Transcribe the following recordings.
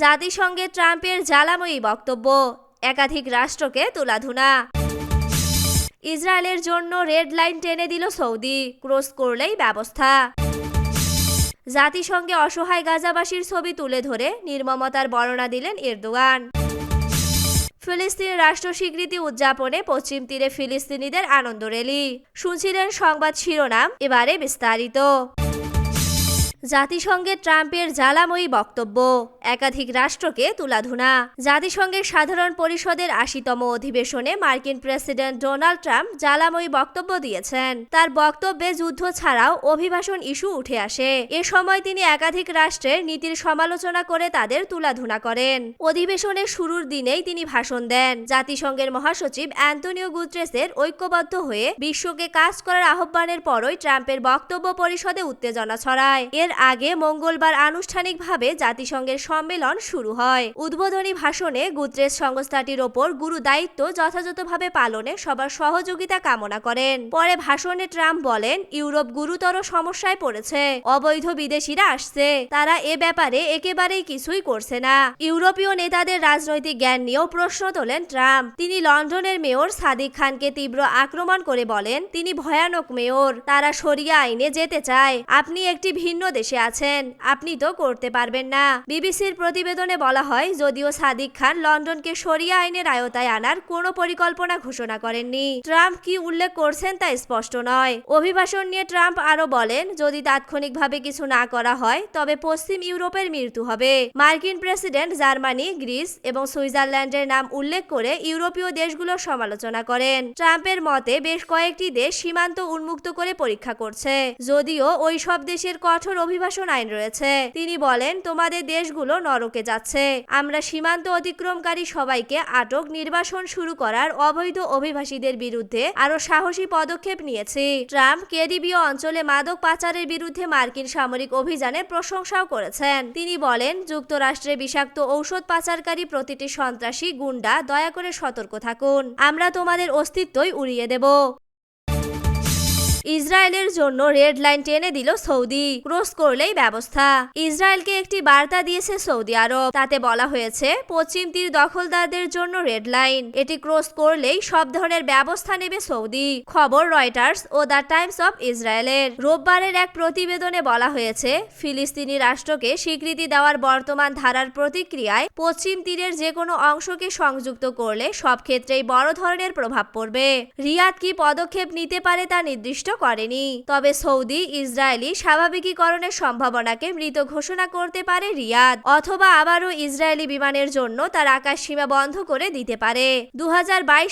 জাতিসংঘে ট্রাম্পের জ্বালাময়ী বক্তব্য, একাধিক রাষ্ট্রকে তুলাধুনা। ইসরায়েলের জন্য রেড লাইন টেনে দিল সৌদি, ক্রস করলেই ব্যবস্থা। জাতিসংঘে অসহায় গাজাবাসীর ছবি তুলে ধরে নির্মমতার বর্ণনা দিলেন এরদোয়ান ফিলিস্তিনের রাষ্ট্র স্বীকৃতি উদযাপনে পশ্চিম তীরে ফিলিস্তিনিদের আনন্দ র্যালি শুনছিলেন সংবাদ শিরোনাম, এবারে বিস্তারিত। জাতিসংঘের ট্রাম্পের জ্বালাময়ী বক্তব্য, একাধিক রাষ্ট্রকে তুলাধুনা। জাতিসংঘের সাধারণ পরিষদের আশিতম অধিবেশনে মার্কিন প্রেসিডেন্ট ডোনাল্ড ট্রাম্প জ্বালাময়ী বক্তব্য দিয়েছেন। তার বক্তব্যে যুদ্ধ ছাড়াও অভিবাসন ইস্যু উঠে আসে। এ সময় তিনি একাধিক রাষ্ট্রের নীতির সমালোচনা করে তাদের তুলাধুনা করেন। অধিবেশনের শুরুর দিনেই তিনি ভাষণ দেন। জাতিসংঘের মহাসচিব অ্যান্টনিও গুত্রেসের ঐক্যবদ্ধ হয়ে বিশ্বকে কাজ করার আহ্বানের পরই ট্রাম্পের বক্তব্য পরিষদে উত্তেজনা ছড়ায়। এর আগে মঙ্গলবার আনুষ্ঠানিকভাবে জাতিসংঘের সম্মেলন শুরু হয়। উদ্বোধনী ভাষণে গুত্রেস সংস্থাটির ওপর গুরু দায়িত্ব যথাযথভাবে পালনে সবার সহযোগিতা কামনা করেন। পরে ভাষণে ট্রাম্প বলেন, ইউরোপ গুরুতর সমস্যায় পড়েছে। অবৈধ বিদেশিরা আসছে। তারা এ ব্যাপারে একেবারেই কিছুই করছে না। ইউরোপীয় নেতাদের রাজনৈতিক জ্ঞান নিয়েও প্রশ্ন তোলেন ট্রাম্প। তিনি লন্ডনের মেয়র সাদিক খানকে তীব্র আক্রমণ করে বলেন, তিনি ভয়ানক মেয়র। তারা সরিয়া আইনে যেতে চায়। আপনি একটি ভিন্ন দেশে আছেন। আপনি তো করতে পারবেন না। বিবিসির প্রতিবেদনে বলা হয়, যদিও সাদিক খান লন্ডনকে সরিয়া আইনের আয়তায় আনার কোনো পরিকল্পনা ঘোষণা করেননি। ট্রাম্প কি উল্লেখ করছেন তা স্পষ্ট নয়। অভিভাষণ নিয়ে ট্রাম্প আরও বলেন, যদি তাৎক্ষণিকভাবে কিছু না করা হয়, তবে পশ্চিম ইউরোপের মৃত্যু হবে। মার্কিন প্রেসিডেন্ট জার্মানি, গ্রিস এবং সুইজারল্যান্ডের নাম উল্লেখ করে ইউরোপীয় দেশগুলোর সমালোচনা করেন। ট্রাম্পের মতে, বেশ কয়েকটি দেশ সীমান্ত উন্মুক্ত করে পরীক্ষা করছে। যদিও ওই সব দেশের কঠোর অভিবাসন আইন রয়েছে। তিনি বলেন, তোমাদের দেশগুলো নরকে যাচ্ছে। আমরা সীমান্ত অতিক্রমকারী সবাইকে আটক। নির্বাসন শুরু করার অবৈধ অভিবাসীদের বিরুদ্ধে আরও সাহসী পদক্ষেপ নিয়েছি। ট্রাম্প কেরিবীয় অঞ্চলে মাদক পাচারের বিরুদ্ধে মার্কিন সামরিক অভিযানের প্রশংসাও করেছেন। তিনি বলেন, যুক্তরাষ্ট্রে বিষাক্ত ঔষধ পাচারকারী প্রতিটি সন্ত্রাসী গুন্ডা, দয়া করে সতর্ক থাকুন। আমরা তোমাদের অস্তিত্বই উড়িয়ে দেব। ইসরায়েলের জন্য রেড লাইন টেনে দিল সৌদি। ক্রস করলেই ব্যবস্থা। ইসরায়েলকে একটি বার্তা দিয়েছে সৌদি আরব। তাতে বলা হয়েছে, পশ্চিম তীর দখলদারদের জন্য রেড লাইন। এটি ক্রস করলেই সব ধরনের ব্যবস্থা নেবে সৌদি। খবর রয়টার্স ও দ্য টাইমস অফ ইসরায়েলের। রোববারের এক প্রতিবেদনে বলা হয়েছে, ফিলিস্তিনি রাষ্ট্রকে স্বীকৃতি দেওয়ার বর্তমান ধারার প্রতিক্রিয়ায় পশ্চিম তীরের যে কোনো অংশকে সংযুক্ত করলে সব ক্ষেত্রেই বড় ধরনের প্রভাব পড়বে। রিয়াদ কি পদক্ষেপ নিতে পারে তা নির্দিষ্ট করেনি। তবে সৌদি, ইসরায়েলি স্বাভাবিকীকরণের সম্ভাবনাকে মৃত ঘোষণা করতে পারে রিয়াদ, অথবা আবারও ইসরায়েলি বিমানের জন্য তার আকাশ সীমা বন্ধ করে দিতে পারে। দু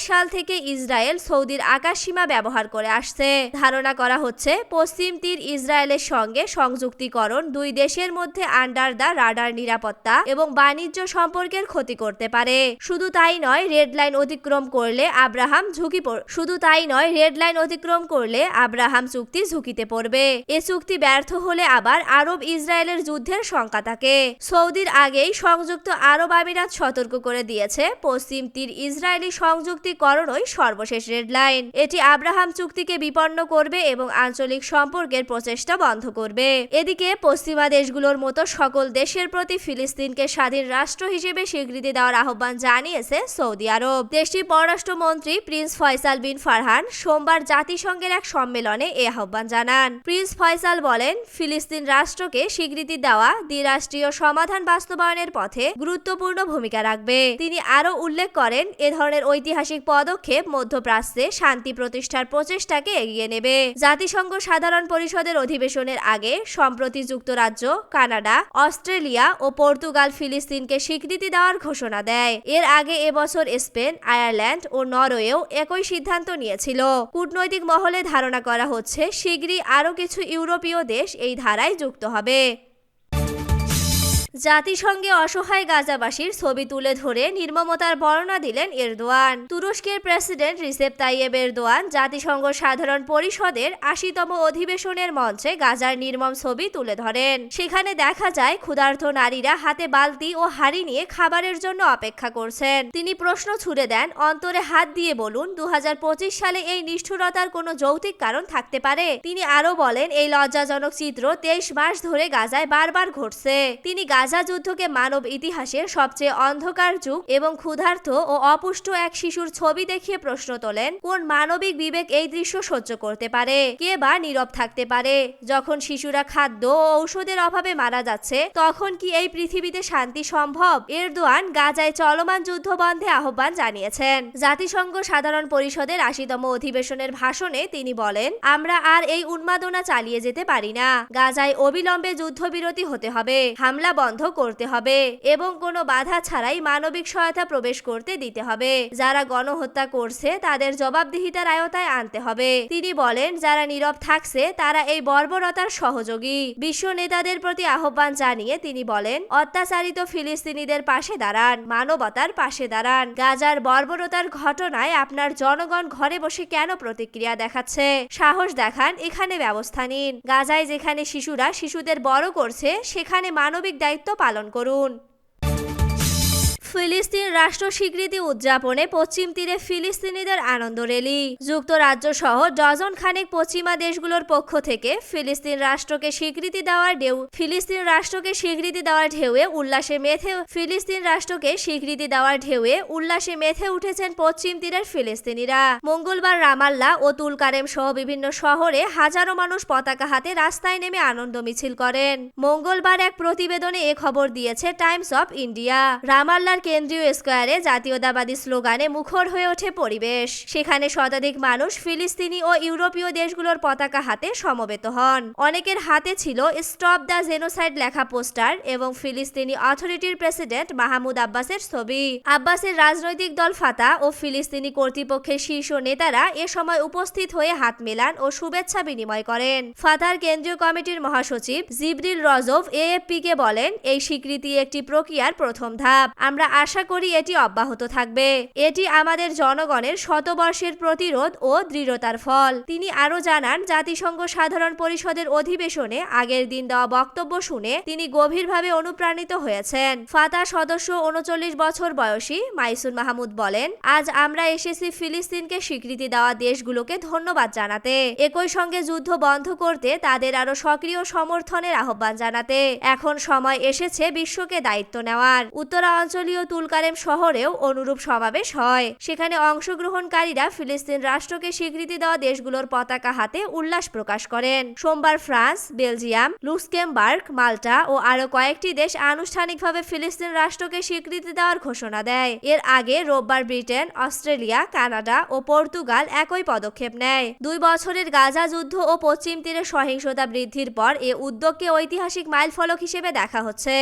সাল থেকে ইসরায়েল সৌদির আকাশ সীমা ব্যবহার করে আসছে। ধারণা করা হচ্ছে, পশ্চিম তীর ইসরায়েলের সঙ্গে সংযুক্তিকরণ দুই দেশের মধ্যে আন্ডার দ্য রাডার নিরাপত্তা এবং বাণিজ্য সম্পর্কের ক্ষতি করতে পারে। শুধু তাই নয়, রেড লাইন অতিক্রম করলে আব্রাহাম ঝুঁকি শুধু তাই নয়, রেড লাইন অতিক্রম করলে আব্রাহাম চুক্তি ঝুঁকিতে পড়বে। এ চুক্তি ব্যর্থ হলে আবার আরব ইসরায়েলের যুদ্ধের শঙ্কা থাকে। সৌদির আগেই সংযুক্ত আরব আমিরাত সতর্ক করে দিয়েছে, পশ্চিম তীর ইসরায়েলি সংযুক্তিকরণই সর্বশেষ রেড লাইন এটি আব্রাহাম চুক্তিকে বিপন্ন করবে এবং আঞ্চলিক সম্পর্কের প্রচেষ্টা বন্ধ করবে। এদিকে পশ্চিমা দেশগুলোর মতো সকল দেশের প্রতি ফিলিস্তিনকে স্বাধীন রাষ্ট্র হিসেবে স্বীকৃতি দেওয়ার আহ্বান জানিয়েছে সৌদি আরব। দেশটির পররাষ্ট্রমন্ত্রী প্রিন্স ফয়সাল বিন ফারহান সোমবার জাতিসংঘের এক সম্মেলনে এ আহ্বান জানান। প্রিন্স ফয়সাল বলেন, ফিলিস্তিন রাষ্ট্রকে স্বীকৃতি দেওয়া দ্বিরাষ্ট্রীয় সমাধান বাস্তবায়নের পথে গুরুত্বপূর্ণ ভূমিকা রাখবে। তিনি আরও উল্লেখ করেন, এ ধরনের ঐতিহাসিক পদক্ষেপ মধ্যপ্রাচ্যে শান্তি প্রতিষ্ঠার প্রচেষ্টাকে এগিয়ে নেবে। জাতিসংঘ সাধারণ পরিষদের অধিবেশনের আগে সম্প্রতি যুক্তরাজ্য, কানাডা, অস্ট্রেলিয়া ও পর্তুগাল ফিলিস্তিনকে স্বীকৃতি দেওয়ার ঘোষণা দেয়। এর আগে এবছর স্পেন, আয়ারল্যান্ড ও নরওয়েও একই সিদ্ধান্ত নিয়েছিল। কূটনৈতিক মহলে ধারণা করা হচ্ছে শীঘ্রই আরও কিছু ইউরোপীয় দেশ এই ধারায় যুক্ত হবে। জাতিসংঘে অসহায় গাজাবাসীর ছবি তুলে ধরে নির্মমতার বর্ণনা দিলেন এরদোয়ান। তুরস্কের প্রেসিডেন্ট রিসেপ তাইয়েব এরদোয়ান জাতিসংঘ সাধারণ পরিষদের আশিতম অধিবেশনের মঞ্চে গাজার নির্মম ছবি তুলে ধরেন। সেখানে দেখা যায়, ক্ষুধার্ত নারীরা হাতে বালতি ও হাড়ি নিয়ে খাবারের জন্য অপেক্ষা করছেন। তিনি প্রশ্ন ছুড়ে দেন, অন্তরে হাত দিয়ে বলুন দু হাজার পঁচিশ সালে এই নিষ্ঠুরতার কোনো যৌক্তিক কারণ থাকতে পারে? তিনি আরও বলেন, এই লজ্জাজনক চিত্র তেইশ মাস ধরে গাজায় বারবার ঘটছে। তিনি গাজা যুদ্ধকে মানব ইতিহাসের সবচেয়ে অন্ধকার যুগ এবং ক্ষুধার্ত ও অপুষ্ট এক শিশুর ছবি দেখিয়ে প্রশ্ন তোলেন, কোন মানবিক বিবেক এই দৃশ্য সহ্য করতে পারে? কে বা নীরব থাকতে পারে? যখন শিশুরা খাদ্য ও ঔষধের অভাবে মারা যাচ্ছে, তখন কি এই পৃথিবীতে শান্তি সম্ভব? এরদোয়ান গাজায় চলমান যুদ্ধ বন্ধে আহ্বান জানিয়েছেন। জাতিসংঘ সাধারণ পরিষদের আশিতম অধিবেশনের ভাষণে তিনি বলেন, আমরা আর এই উন্মাদনা চালিয়ে যেতে পারি না। গাজায় অবিলম্বে যুদ্ধবিরতি হতে হবে। হামলা বন্ধ করতে হবে এবং কোনো বাধা ছাড়াই মানবিক সহায়তা প্রবেশ করতে দিতে হবে। যারা গণহত্যা করছে, তাদের জবাবদিহিতার আয়তায় আনতে হবে। তিনি বলেন, যারা নীরব থাকছে, তারা এই বর্বরতার সহযোগী। বিশ্ব নেতাদের প্রতি আহ্বান জানিয়ে তিনি বলেন, অত্যাচারিত ফিলিস্তিনিদের পাশে দাঁড়ান, মানবতার পাশে দাঁড়ান। গাজার বর্বরতার ঘটনায় আপনার জনগণ ঘরে বসে কেন প্রতিক্রিয়া দেখাচ্ছে? সাহস দেখান, এখানে ব্যবস্থা নিন। গাজায় যেখানে শিশুরা শিশুদের বড় করছে, সেখানে মানবিক দায়িত্ব পালন করুন। ফিলিস্তিন রাষ্ট্র স্বীকৃতি উদযাপনে পশ্চিম তীরে ফিলিস্তিনিদের আনন্দ রেলি। যুক্তরাজ্য সহ ডজন খানেক পশ্চিমা দেশগুলোর পক্ষ থেকে ফিলিস্তিন রাষ্ট্রকে স্বীকৃতি দেওয়ার ঢেউ, ফিলিস্তিন রাষ্ট্রকে স্বীকৃতি দেওয়ার ঢেউয়ে উল্লাসে মেথে, ফিলিস্তিন রাষ্ট্রকে স্বীকৃতি দেওয়ার ঢেউয়ে উল্লাসে মেথে উঠেছেন পশ্চিম তীরের ফিলিস্তিনিরা। মঙ্গলবার রামাল্লা ও তুলকারেম সহ বিভিন্ন শহরে হাজারো মানুষ পতাকা হাতে রাস্তায় নেমে আনন্দ মিছিল করেন। মঙ্গলবার এক প্রতিবেদনে এ খবর দিয়েছে টাইমস অফ ইন্ডিয়া। রামাল্লার কেন্দ্রীয় স্কোয়ারে জাতীয়তাবাদী স্লোগানে মুখর হয়ে ওঠে পরিবেশ। সেখানে শতাধিক মানুষ ফিলিস্তিনি ও ইউরোপীয় দেশগুলোর পতাকা হাতে সমবেত হন। অনেকের হাতে ছিল স্টপ দ্য জেনোসাইড লেখা পোস্টার এবং ফিলিস্তিনি অথরিটির প্রেসিডেন্ট মাহমুদ আব্বাসের ছবি। আব্বাসের রাজনৈতিক দল ফাতা ও ফিলিস্তিনি কর্তৃপক্ষের শীর্ষ নেতারা এ সময় উপস্থিত হয়ে হাত মেলান ও শুভেচ্ছা বিনিময় করেন। ফাতার কেন্দ্রীয় কমিটির মহাসচিব জিবরিল রজভ এএফপি কে বলেন, এই স্বীকৃতি একটি প্রক্রিয়ার প্রথম ধাপ। আমরা আশা করি এটি অব্যাহত থাকবে। এটি আমাদের জনগণের শতবর্ষের প্রতিরোধ ও দৃঢ়তার ফল। তিনি আরও জানান, জাতিসংঘ সাধারণ পরিষদের অধিবেশনে আগের দিন দেওয়া বক্তব্য শুনে তিনি গভীরভাবে অনুপ্রাণিত হয়েছেন। ফাতা সদস্য উনচল্লিশ বছর বয়সী মাইসুন মাহমুদ বলেন, আজ আমরা এসেছি ফিলিস্তিনকে স্বীকৃতি দেওয়া দেশগুলোকে ধন্যবাদ জানাতে। একই সঙ্গে যুদ্ধ বন্ধ করতে তাদের আরও সক্রিয় সমর্থনের আহ্বান জানাতে। এখন সময় এসেছে বিশ্বকে দায়িত্ব নেওয়ার। উত্তরাঞ্চলীয় তুলকারেম শহরেও অনুরূপ সমাবেশ হয়। সেখানে অংশগ্রহণকারীরা ফিলিস্তিন রাষ্ট্রকে স্বীকৃতি দেওয়া দেশগুলোর পতাকা হাতে উল্লাস প্রকাশ করেন। সোমবার ফ্রান্স, বেলজিয়াম, লুক্সেমবার্গ, মাল্টা ও আরও কয়েকটি দেশ আনুষ্ঠানিকভাবে ফিলিস্তিন রাষ্ট্রকে স্বীকৃতি দেওয়ার ঘোষণা দেয়। এর আগে রোববার ব্রিটেন, অস্ট্রেলিয়া, কানাডা ও পর্তুগাল একই পদক্ষেপ নেয়। দুই বছরের গাজা যুদ্ধ ও পশ্চিম তীরে সহিংসতা বৃদ্ধির পর এ উদ্যোগকে ঐতিহাসিক মাইলফলক হিসেবে দেখা হচ্ছে।